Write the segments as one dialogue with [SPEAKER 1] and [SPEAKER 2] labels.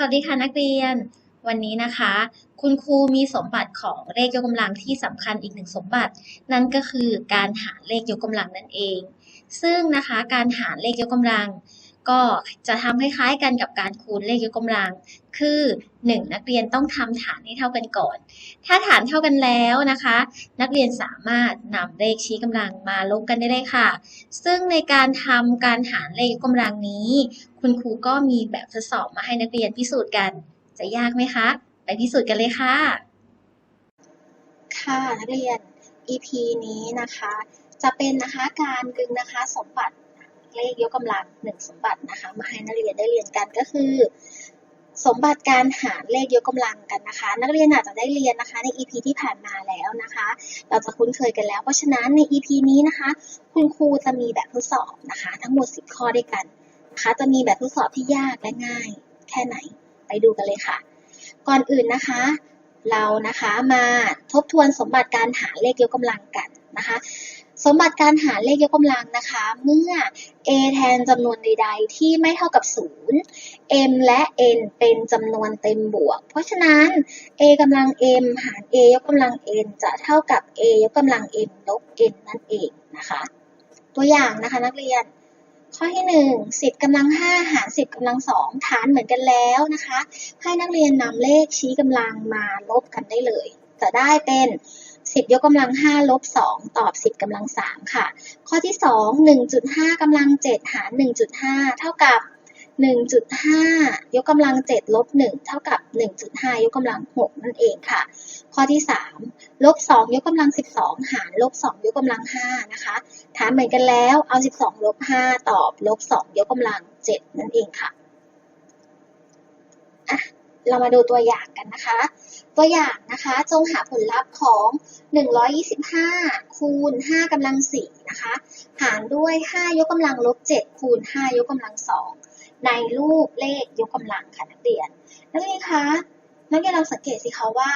[SPEAKER 1] สวัสดีค่ะนักเรียน วันนี้นะคะ คุณครูมีสมบัติของเลขยกกำลังที่สำคัญอีกหนึ่งสมบัติ นั่นก็คือการหารเลขยกกำลังนั่นเอง ซึ่งนะคะการหารเลขยกกำลัง ก็จะทำคล้ายๆกันกับการคูณเลขยกกำลัง คือ 1 นักเรียนต้องทำฐานให้เท่ากันก่อน ถ้าฐานเท่ากันแล้วนะคะ นักเรียนสามารถนำเลขชี้กำลังมาลบกันได้เลยค่ะ ซึ่งในการทำการหารเลขยกกำลังนี้ คุณครูก็มีแบบทดสอบมาให้นักเรียนพิสูจน์กัน จะยากไหมคะ ไปพิสูจน์กันเลยค่ะ
[SPEAKER 2] ค่ะนักเรียน EP นี้นะคะ จะเป็นนะคะการดึงนะคะสมบัติ เลขยกกำลังหนึ่งสมบัตินะคะมาให้นักเรียนได้เรียนกันก็คือ สมบัติการหารเลขยกกำลังกันนะคะ นักเรียนอาจจะได้เรียนนะคะใน EP ที่ผ่านมาแล้วนะคะ เราจะคุ้นเคยกันแล้ว เพราะฉะนั้นใน EP นี้นะคะ คุณครูจะมีแบบทดสอบนะคะ ทั้งหมด 10 ข้อด้วยกันนะคะจะมีแบบทดสอบที่ยากและง่าย แค่ไหนไปดูกันเลยค่ะ ก่อนอื่นนะคะ เรานะคะมาทบทวนสมบัติการหารเลขยกกำลังกันนะคะ สมบัติการหารเลขยกกำลังนะคะ เมื่อ a แทนจำนวนใดๆ ที่ไม่เท่ากับ 0 m และ n เป็นจำนวนเต็มบวก เพราะฉะนั้น a กำลัง m หาร a ยกกำลัง n จะเท่ากับ a ยกกำลัง m ลบ n นั่นเองนะคะ ตัวอย่างนะคะนักเรียน ข้อที่หนึ่งสิบกำลังห้าหารสิบกำลังสองฐานเหมือนกันแล้วนะคะ ให้นักเรียนนำเลขชี้กำลังมาลบกันได้เลย จะได้เป็น สิบยกกำลังห้าลบสองตอบสิบกำลังสามค่ะ ข้อที่สองหนึ่งจุดห้ากำลังเจ็ดหารหนึ่งจุดห้าเท่ากับหนึ่งจุดห้ายกกำลังเจ็ดลบหนึ่งเท่ากับหนึ่งจุดห้ายกกำลังหกนั่นเองค่ะ ข้อที่สามลบสองยกกำลังสิบสองหาร ลบสองยกกำลังห้านะคะ ถามเหมือนกันแล้ว เอา 12 ลบ 5 ตอบ ลบ 2 ยกกำลัง 7 นั่นเองค่ะอะ เรามาดูตัวอย่างกันนะคะ ตัวอย่างนะคะจงหาผลลัพธ์ของ 125 คูณ 5กำลัง4นะคะ หารด้วย 5 ยกกำลังลบ 7 คูณ 5 ยกกำลัง 2 ในรูปเลขยกกำลังค่ะนักเรียน นักเรียนคะ นักเรียนลองสังเกตสิคะว่า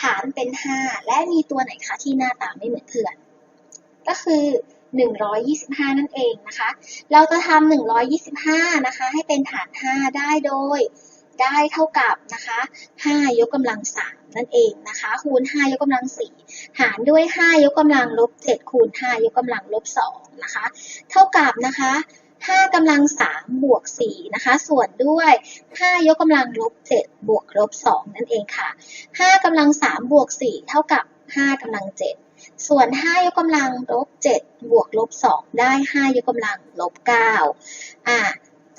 [SPEAKER 2] ฐานเป็น 5 และมีตัวไหนคะที่หน้าตาไม่เหมือนเพื่อน ก็คือ125 นั่นเองนะคะ เราจะทำ125 นะคะ ให้เป็นฐาน 5 ได้โดย ได้เท่ากับนะคะ5ยกกำลัง 3 นั่นเองนะคะ คูณ 5 ยกกำลัง 4 หารด้วย 5 ยกกำลังลบ 7 คูณ 5 ยกกำลังลบ 2 นะคะ เท่ากับนะคะ5กำลัง 3 บวก 4 นะคะ ส่วนด้วย 5 ยกกำลังลบ 7 บวกลบ 2 นั่นเองค่ะ 5กำลัง 3 บวก 4 เท่ากับ 5กำลัง 7 ส่วน 5 ยกกำลังลบ 7 บวกลบ 2 ได้ 5 ยกกำลังลบ 9 อ่า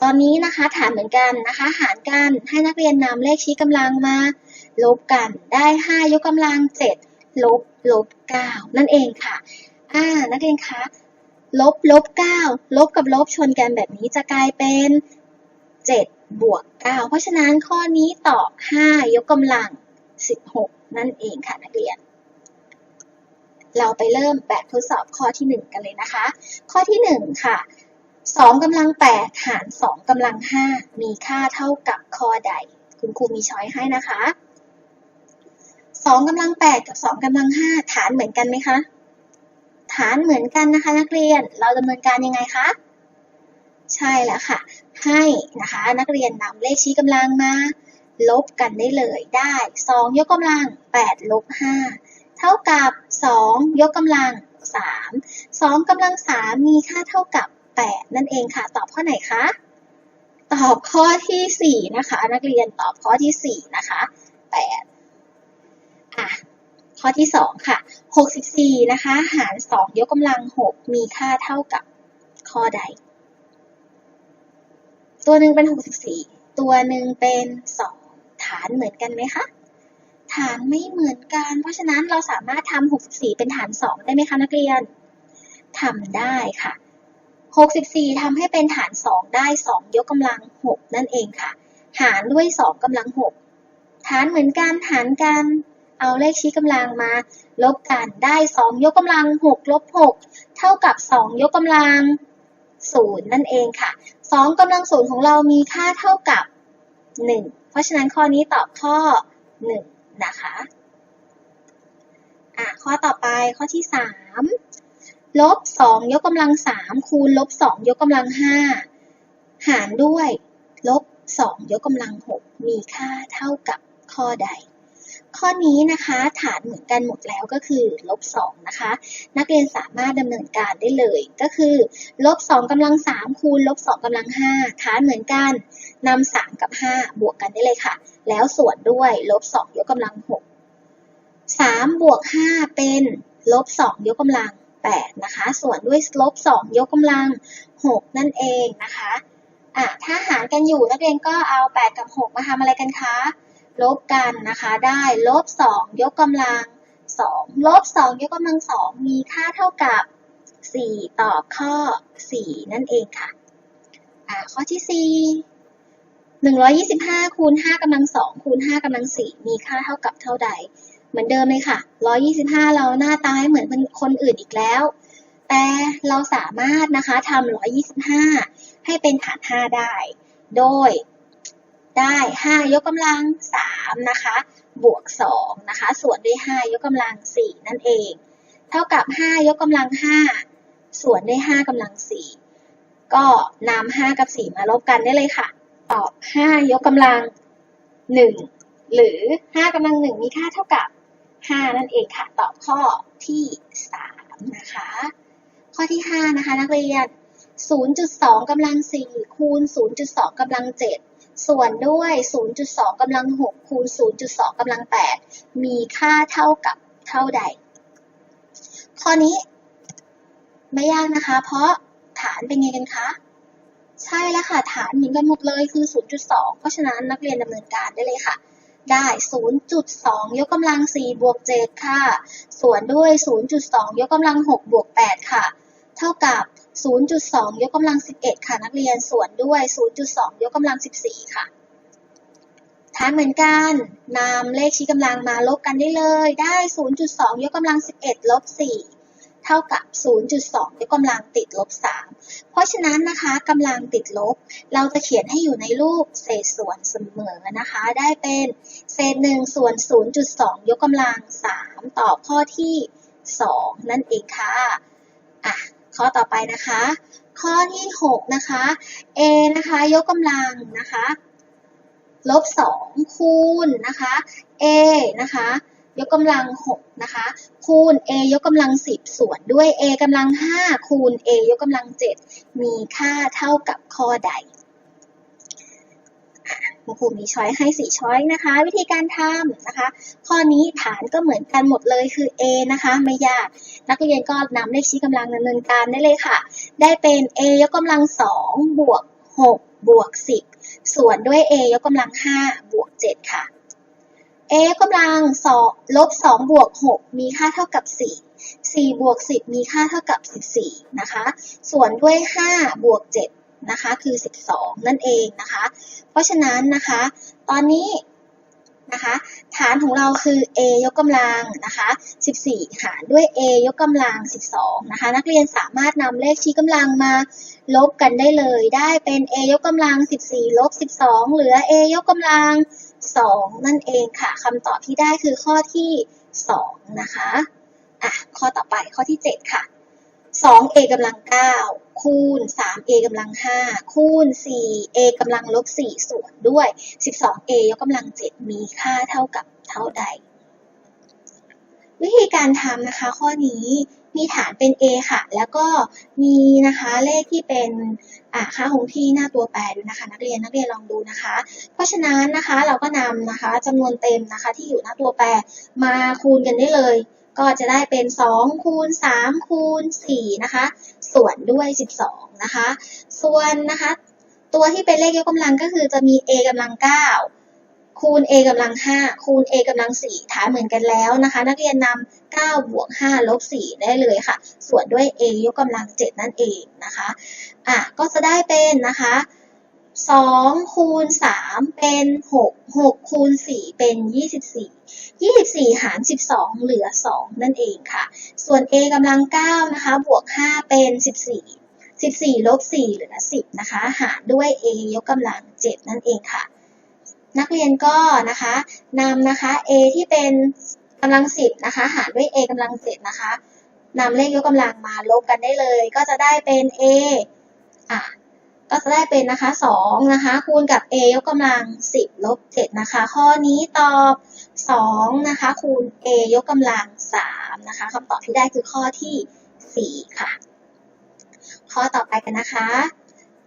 [SPEAKER 2] ตอนนี้นะคะฐานเหมือนกันนะคะ หารกันให้นักเรียนนำเลขชี้กำลังมา ลบกันได้ 5 ยกกำลัง 7 ลบลบ9นั่นเองค่ะ อ่า นักเรียนคะ ลบลบ9ลบกับลบชนกันแบบนี้จะกลายเป็น 7 บวก 9 เพราะฉะนั้นข้อนี้ตอบ 5 ยกกำลัง 16 นั่นเองค่ะนักเรียนเราไปเริ่มแบบทดสอบข้อที่ 1 กันเลยนะคะ ข้อที่ 1 ค่ะ 2กำลัง8หาร2กำลัง5มีค่าเท่ากับข้อใด คุณครูมีช้อยให้นะคะ2กำลัง8กับ2กำลัง5ฐานเหมือนกันไหมคะ ฐานเหมือนกันนะคะ นักเรียนเราดำเนินการยังไงคะใช่แล้วค่ะ ให้นะคะนักเรียนนำเลขชี้กำลังมา ลบกันได้เลยได้ 2 ยกกำลัง 8 ลบ 5 เท่ากับ 2 ยกกำลัง 3 2กำลัง 3 มีค่าเท่ากับ 8 นั่นเองค่ะ ตอบข้อไหนคะ ตอบข้อที่ 4 นะคะ นักเรียนตอบข้อที่ 4 นะคะ 8 อะ ข้อที่ 2 ค่ะ 64 นะคะ หาร 2 ยกกำลัง 6 มีค่าเท่ากับข้อใด ตัวหนึ่งเป็น 64 ตัวหนึ่งเป็น 2 ฐานเหมือนกันไหมคะ ฐานไม่เหมือนกัน เพราะฉะนั้นเราสามารถทำ64 เป็นฐาน 2 ได้ไหมคะนักเรียนทำได้ค่ะ 64ทำให้เป็นฐาน2ได้ 2 ยกกำลัง 6 นั่นเองค่ะ หารด้วย 2กำลัง6ฐานเหมือนกัน หารกัน เอาเลขชี้กำลังมา ลบกัน ได้ 2 ยกกำลัง 6 ลบ 6 เท่ากับ 2 ยกกำลัง 0 นั่นเองค่ะ 2กำลัง 0 ของเรามีค่าเท่ากับ 1 เพราะฉะนั้นข้อนี้ตอบข้อ 1 นะคะ อะ ข้อต่อไปข้อที่ 3 ลบ2ยกกำลัง3คูณลบ2ยกกำลัง5หารด้วยลบ2ยกกำลัง6มีค่าเท่ากับข้อใด ข้อนี้นะคะฐานเหมือนกันหมดแล้วก็คือลบ2นะคะ นักเรียนสามารถดำเนินการได้เลยก็คือลบ2กำลัง3คูณลบ2กำลัง5ฐานเหมือนกันนำ3กับ5บวกกันได้เลยค่ะ แล้วส่วนด้วยลบ2ยกกำลัง6 3บวก5เป็นลบ2ยกกำลัง 8 นะคะ ส่วนด้วยลบ2ยกกำลัง 6 นั่นเองนะคะอะถ้าหารกันอยู่นักเรียนก็เอา 8 กับ 6 มาทำอะไรกันคะ ลบกันนะคะ ได้ลบ 2 ยกกำลัง 2 ลบ 2 ยกกำลัง 2 มีค่าเท่ากับ 4 ตอบข้อ 4 นั่นเองค่ะอ่าข้อที่ 4 125 คูณ 5กำลัง 2 คูณ 5กำลัง 4 มีค่าเท่ากับเท่าใด เหมือนเดิมเลยค่ะ 125 เราหน้าตาให้เหมือนคนอื่นอีกแล้ว แต่เราสามารถนะคะทำ125 ให้เป็นฐาน 5 ได้ โดยได้ 5 ยกกำลัง 3 นะคะ บวก 2 นะคะ ส่วนด้วย 5 ยกกำลัง 4 นั่นเอง เท่ากับ 5 ยกกำลัง 5 ส่วนด้วย 5กำลัง 4 ก็นำ5กับ 4 มาลบกันได้เลยค่ะ ตอบ 5 ยกกำลัง 1 หรือ 5กำลัง 1 มีค่าเท่ากับ 5 นั่นเองค่ะ ตอบข้อที่ 3 นะคะ ข้อที่ 5 นะคะ นักเรียน 0.2กำลัง 4 คูณ 0.2กำลัง 7 ส่วนด้วย 0.2กำลัง 6 คูณ 0.2กำลัง 8 มีค่าเท่ากับเท่าใด ข้อนี้ไม่ยากนะคะ เพราะฐานเป็นไงกันคะใช่แล้วค่ะ ฐานเหมือนกันหมดเลยคือ 0.2 เพราะฉะนั้นนักเรียนดำเนินการได้เลยค่ะ ได้ 0.2 ยกกำลัง 4 บวก 7 ค่ะ ส่วนด้วย 0.2 ยกกำลัง 6 บวก 8 ค่ะ เท่ากับ 0.2 ยกกำลัง 11 ค่ะนักเรียน ส่วนด้วย 0.2 ยกกำลัง 14 ค่ะฐานเหมือนกันนำเลขชี้กำลังมาลบกันได้เลย ได้ 0.2 ยกกำลัง 11 ลบ 4 เท่ากับ 0.2 ยกกำลังติดลบ 3 เพราะฉะนั้นนะคะกำลังติดลบ เราจะเขียนให้อยู่ในรูปเศษส่วนเสมอนะคะ ได้เป็นเศษ1ส่วน 0.2 ยกกำลัง 3 ตอบข้อที่ 2 นั่นเองค่ะ อะ ข้อต่อไปนะคะ ข้อที่ 6 นะคะ a นะคะ ยกกำลังนะคะลบ 2 คูณนะคะ a นะคะ ยกกำลัง6นะคะคูณ a ยกกำลัง 10 ส่วนด้วย a กำลัง 5 คูณ a ยกกำลัง 7 มีค่าเท่ากับข้อใดคุณครูมีช้อยให้ 4 ช้อยนะคะ วิธีการทำนะคะ ข้อนี้ฐานก็เหมือนกันหมดเลยคือ a นะคะ ไม่ยาก นักเรียนก็นำเลขชี้กำลังดำเนินการได้เลยค่ะ ได้เป็น a ยกกำลัง 2 บวก 6 บวก 10 ส่วนด้วย a ยกกำลัง 5 บวก 7 ค่ะ a ยกกำลัง2ลบ2บวก6มีค่าเท่ากับ4 4บวก10มีค่าเท่ากับ14นะคะ ส่วนด้วย5บวก7นะคะคือ12นั่นเองนะคะ เพราะฉะนั้นนะคะ ตอนนี้นะคะ ฐานของเราคือ a ยกกำลังนะคะ14 หารด้วย a ยกกำลัง 12นะคะ นักเรียนสามารถนำเลขชี้กำลังมาลบกันได้เลย ได้เป็น a ยกกำลัง 14 ลบ 12 เหลือ a ยกกำลัง 2 นั่นเองค่ะคำตอบที่ได้คือข้อที่ 2 นะคะอะข้อต่อไปข้อที่ 7 ค่ะ 2a กำลัง 9 คูณ 3a กำลัง 5 คูณ 4a กำลังลบ 4 ส่วนด้วย 12a ยกกำลัง 7 มีค่าเท่ากับเท่าใด วิธีการทำนะคะข้อนี้ มีฐานเป็น a ค่ะ แล้วก็มีนะคะเลขที่เป็นค่าคงที่หน้าตัวแปรด้วยนะคะ นักเรียนนักเรียนลองดูนะคะ เพราะฉะนั้นนะคะเราก็นำนะคะจำนวนเต็มนะคะที่อยู่หน้าตัวแปรมาคูณกันได้เลย ก็จะได้เป็น 2 คูณ 3 คูณ 4 นะคะ ส่วนด้วย 12 นะคะ ส่วนนะคะ ตัวที่เป็นเลขยกกำลังก็คือจะมี a กำลัง 9 คูณ a กำลัง 5 คูณ a กำลัง 4 ฐานเหมือนกันแล้วนะคะ นักเรียนนำ9บวก5ลบ4ได้เลยค่ะ ส่วนด้วย a ยกกำลัง 7 นั่นเองนะคะอะก็จะได้เป็นนะคะ2คูณ3เป็น6 6คูณ4เป็น24 24หาร12เหลือ2นั่นเองค่ะ ส่วน a กำลัง9นะคะ บวก5เป็น14 14ลบ4เหลือ10นะคะ หารด้วย a ยกกำลัง7นั่นเองค่ะ นักเรียนก็นะคะนำนะคะ a ที่เป็นกำลัง10นะคะ หารด้วย a กำลัง7นะคะนำเลขยกกำลังมาลบกันได้เลย ก็จะได้เป็น a อะก็จะได้เป็นนะคะสองนะคะคูณกับ a ยกกำลังสิบลบเจ็ดนะคะ ข้อนี้ตอบสองนะคะคูณ a ยกกำลังสามนะคะคำตอบที่ได้คือข้อที่สี่ค่ะ ข้อต่อไปกันนะคะ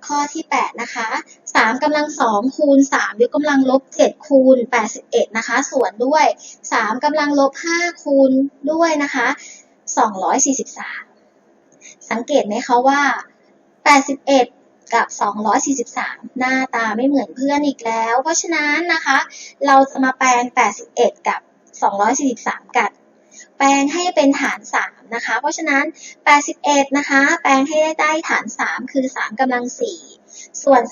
[SPEAKER 2] ข้อที่ 8 นะคะ3กำลัง2คูณ3ยกกำลังลบ 7 คูณ 81 นะคะ ส่วนด้วย 3กำลังลบ 5 คูณด้วยนะคะ 243 สังเกตไหมคะว่า 81 กับ 243 หน้าตาไม่เหมือนเพื่อนอีกแล้ว เพราะฉะนั้นนะคะ เราจะมาแปลง 81 กับ 243 กัน แปลงให้เป็นฐาน3นะคะ เพราะฉะนั้น 81 นะคะ แปลงให้ได้ได้ฐาน 3 คือ 3กำลัง 4 ส่วน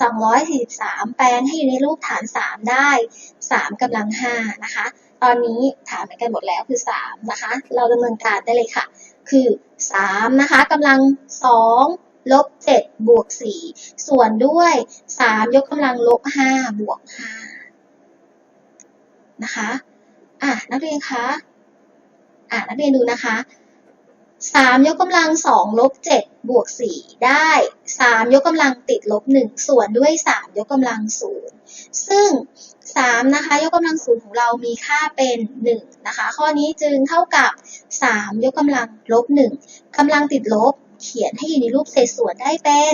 [SPEAKER 2] 243 แปลงให้อยู่ในรูปฐาน 3 ได้ 3กำลัง 5 นะคะ ตอนนี้ฐานเหมือนกันหมดแล้วคือ 3 นะคะ เราดำเนินการได้เลยค่ะ คือ 3 นะคะกำลัง 2ลบ7บวก4ส่วนด้วย 3 ยกกำลังลบ5บวก5นะคะ อะ นักเรียนคะ อะนักเรียนดูนะคะสามยกกำลังสองลบเจ็ดบวกสี่ได้สามยกกำลังติดลบหนึ่งส่วนด้วยสามยกกำลังศูนย์ซึ่งสามนะคะยกกำลังศูนย์ของเรามีค่าเป็นหนึ่งนะคะข้อนี้จึงเท่ากับสามยกกำลังลบหนึ่งกำลังติดลบเขียนให้อยู่ในรูปเศษส่วนได้เป็น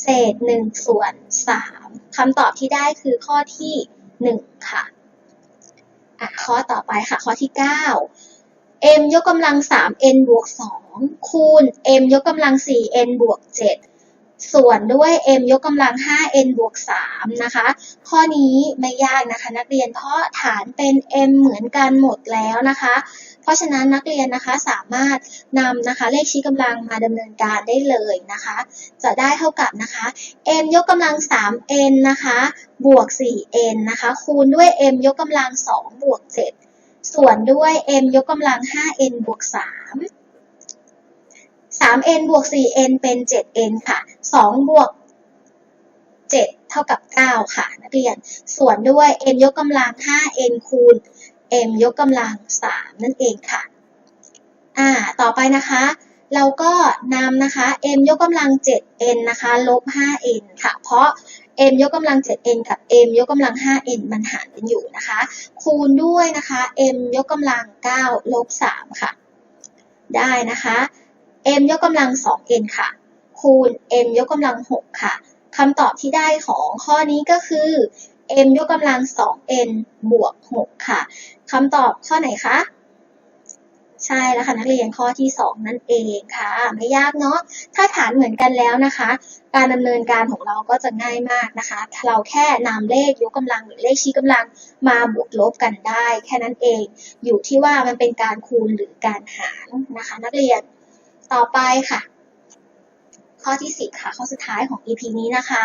[SPEAKER 2] เศษหนึ่งส่วนสามคำตอบที่ได้คือข้อที่หนึ่งค่ะอะข้อต่อไปค่ะข้อที่เก้า m ยกกำลัง 3n บวก2คูณ m ยกกำลัง 4n บวก7ส่วนด้วย m ยกกำลัง 5n บวก3นะคะ ข้อนี้ไม่ยากนะคะนักเรียนเพราะฐานเป็น m เหมือนกันหมดแล้วนะคะ เพราะฉะนั้นนักเรียนนะคะสามารถนำนะคะเลขชี้กำลังมาดำเนินการได้เลยนะคะ จะได้เท่ากับนะคะ m ยกกำลัง 3n นะคะ บวก 4n นะคะ คูณด้วย m ยกกำลัง 2 บวก 7 ส่วนด้วย m ยกกำลัง 5n บวก 3 3n บวก 4n เป็น 7n ค่ะ 2 บวก 7 เท่ากับ 9 ค่ะนักเรียน ส่วนด้วย m ยกกำลัง 5n คูณ m ยกกำลัง 3 นั่นเองค่ะ อ่า ต่อไปนะคะ เราก็นำนะคะ m ยกกำลัง 7n นะคะลบ 5n ค่ะ เพราะ m ยกกำลัง 7n กับ m ยกกำลัง 5n มันหารกันอยู่นะคะ คูณด้วยนะคะ m ยกกำลัง 9 ลบ 3 ค่ะ ได้นะคะ m ยกกำลัง 2n ค่ะ คูณ m ยกกำลัง 6 ค่ะคำตอบที่ได้ของข้อนี้ก็คือ m ยกกำลัง 2n บวก 6 ค่ะคำตอบข้อไหนคะ ใช่แล้วค่ะนักเรียนข้อที่ 2 นั่นเองค่ะ ไม่ยากเนาะถ้าฐานเหมือนกันแล้วนะคะ การดำเนินการของเราก็จะง่ายมากนะคะเราแค่นำเลขยกกำลังหรือเลขชี้กำลังมาบวกลบกันได้ แค่นั้นเอง อยู่ที่ว่ามันเป็นการคูณหรือการหารนะคะ นักเรียนต่อไปค่ะ ข้อที่ 10 ค่ะ ข้อสุดท้ายของ EP นี้นะคะ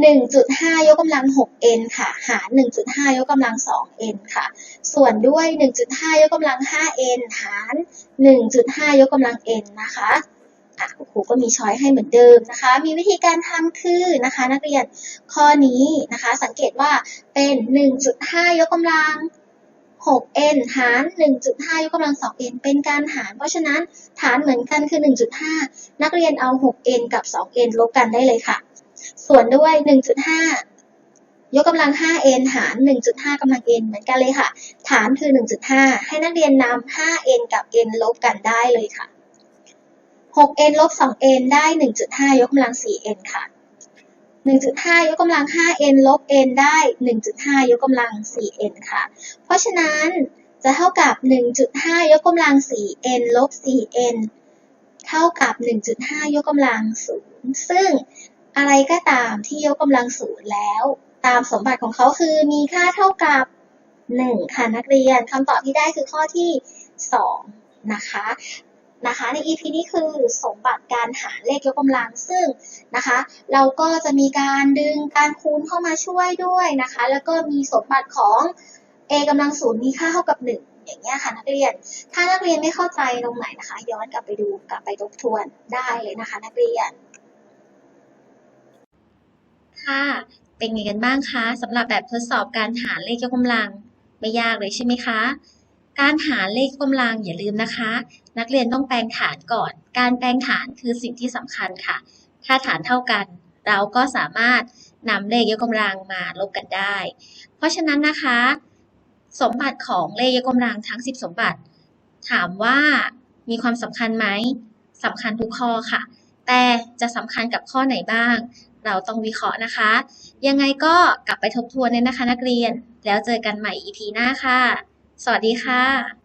[SPEAKER 2] 1.5 ยกกำลัง 6n ค่ะ หาร 1.5 ยกกำลัง 2n ค่ะ ส่วนด้วย 1.5 ยกกำลัง 5n หาร 1.5 ยกกำลัง n นะคะอะคุณครูก็มีช้อยให้เหมือนเดิมนะคะ มีวิธีการทำคือนะคะ นักเรียนข้อนี้นะคะ สังเกตว่าเป็น 1.5 ยกกำลัง 6n หาร 1.5 ยกกำลัง 2n เป็นการหาร เพราะฉะนั้นฐานเหมือนกันคือ 1.5 นักเรียนเอา 6n กับ 2n ลบกันได้เลยค่ะ ส่วนด้วย 1.5 ยกกำลัง 5n หาร 1.5กำลัง n เหมือนกันเลยค่ะ ฐานคือ 1.5 ให้นักเรียนนำ 5n กับ n ลบกันได้เลยค่ะ 6n ลบ 2n ได้ 1.5 ยกกำลัง 4n ค่ะ 1.5 ยกกำลัง 5n ลบ n ได้ 1.5 ยกกำลัง 4n ค่ะ เพราะฉะนั้นจะเท่ากับ 1.5 ยกกำลัง 4n ลบ 4n เท่ากับ 1.5 ยกกำลัง 0 ซึ่ง อะไรก็ตามที่ยกกำลัง0แล้ว ตามสมบัติของเขาคือมีค่าเท่ากับ1ค่ะนักเรียนคำตอบที่ได้คือข้อที่ 2 นะคะนะคะใน EP นี้คือสมบัติการหาเลขยกกำลังซึ่งนะคะเราก็จะมีการดึงการคูณเข้ามาช่วยด้วยนะคะ แล้วก็มีสมบัติของ a กำลังศูนย์มีค่าเท่ากับ 1 อย่างเงี้ยค่ะนักเรียน ถ้านักเรียนไม่เข้าใจตรงไหนนะคะ ย้อนกลับไปดูกลับไปทบทวนได้เลยนะคะ นักเรียน
[SPEAKER 1] ค่ะ เป็นไงกันบ้างคะสำหรับแบบทดสอบการหารเลขยกกำลังไม่ยากเลยใช่ไหมคะ การหารเลขยกกำลังอย่าลืมนะคะ นักเรียนต้องแปลงฐานก่อน การแปลงฐานคือสิ่งที่สำคัญค่ะ ถ้าฐานเท่ากัน เราก็สามารถนำเลขยกกำลังมาลบกันได้ เพราะฉะนั้นนะคะ สมบัติของเลขยกกำลังทั้ง 10 สมบัติ ถามว่ามีความสำคัญไหมสำคัญทุกข้อค่ะ แต่จะสำคัญกับข้อไหนบ้าง เราต้องวิเคราะห์นะคะ ยังไงก็กลับไปทบทวนเนี่ยนะคะนักเรียน แล้วเจอกันใหม่ EP หน้าค่ะ สวัสดีค่ะ